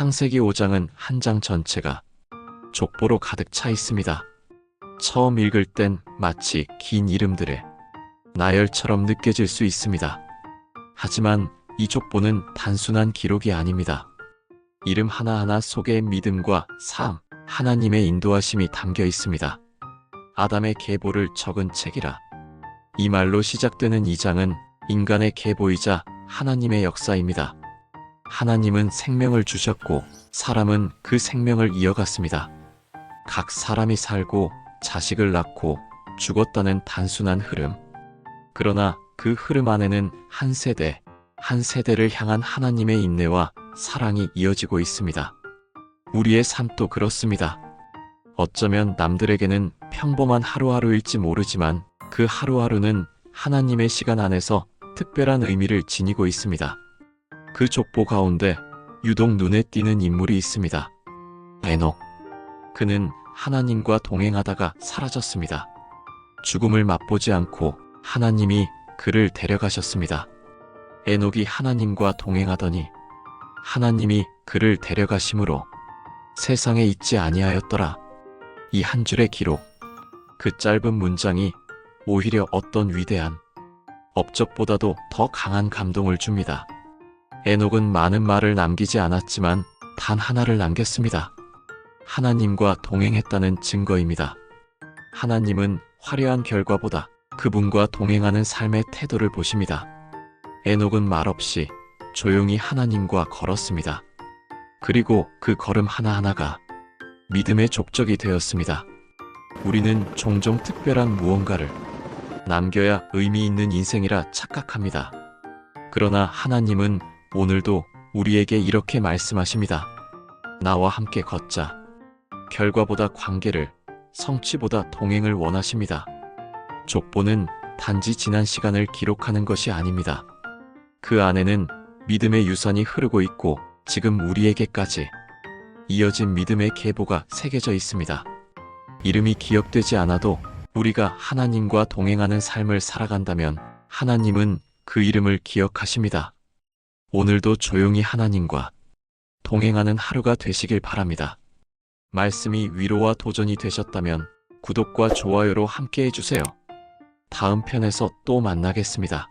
창세기 5장은 한 장 전체가 족보로 가득 차 있습니다. 처음 읽을 땐 마치 긴 이름들의 나열처럼 느껴질 수 있습니다. 하지만 이 족보는 단순한 기록이 아닙니다. 이름 하나하나 속에 믿음과 삶, 하나님의 인도하심이 담겨 있습니다. 아담의 계보를 적은 책이라. 이 말로 시작되는 이 장은 인간의 계보이자 하나님의 역사입니다. 하나님은 생명을 주셨고 사람은 그 생명을 이어갔습니다. 각 사람이 살고 자식을 낳고 죽었다는 단순한 흐름. 그러나 그 흐름 안에는 한 세대, 한 세대를 향한 하나님의 인내와 사랑이 이어지고 있습니다. 우리의 삶도 그렇습니다. 어쩌면 남들에게는 평범한 하루하루일지 모르지만 그 하루하루는 하나님의 시간 안에서 특별한 의미를 지니고 있습니다. 그 족보 가운데 유독 눈에 띄는 인물이 있습니다. 에녹. 그는 하나님과 동행하다가 사라졌습니다. 죽음을 맛보지 않고 하나님이 그를 데려가셨습니다. 에녹이 하나님과 동행하더니 하나님이 그를 데려가심으로 세상에 있지 아니하였더라. 이 한 줄의 기록. 그 짧은 문장이 오히려 어떤 위대한 업적보다도 더 강한 감동을 줍니다. 에녹은 많은 말을 남기지 않았지만 단 하나를 남겼습니다. 하나님과 동행했다는 증거입니다. 하나님은 화려한 결과보다 그분과 동행하는 삶의 태도를 보십니다. 에녹은 말없이 조용히 하나님과 걸었습니다. 그리고 그 걸음 하나하나가 믿음의 족적이 되었습니다. 우리는 종종 특별한 무언가를 남겨야 의미 있는 인생이라 착각합니다. 그러나 하나님은 오늘도 우리에게 이렇게 말씀하십니다. 나와 함께 걷자. 결과보다 관계를, 성취보다 동행을 원하십니다. 족보는 단지 지난 시간을 기록하는 것이 아닙니다. 그 안에는 믿음의 유산이 흐르고 있고 지금 우리에게까지 이어진 믿음의 계보가 새겨져 있습니다. 이름이 기억되지 않아도 우리가 하나님과 동행하는 삶을 살아간다면 하나님은 그 이름을 기억하십니다. 오늘도 조용히 하나님과 동행하는 하루가 되시길 바랍니다. 말씀이 위로와 도전이 되셨다면 구독과 좋아요로 함께 해주세요. 다음 편에서 또 만나겠습니다.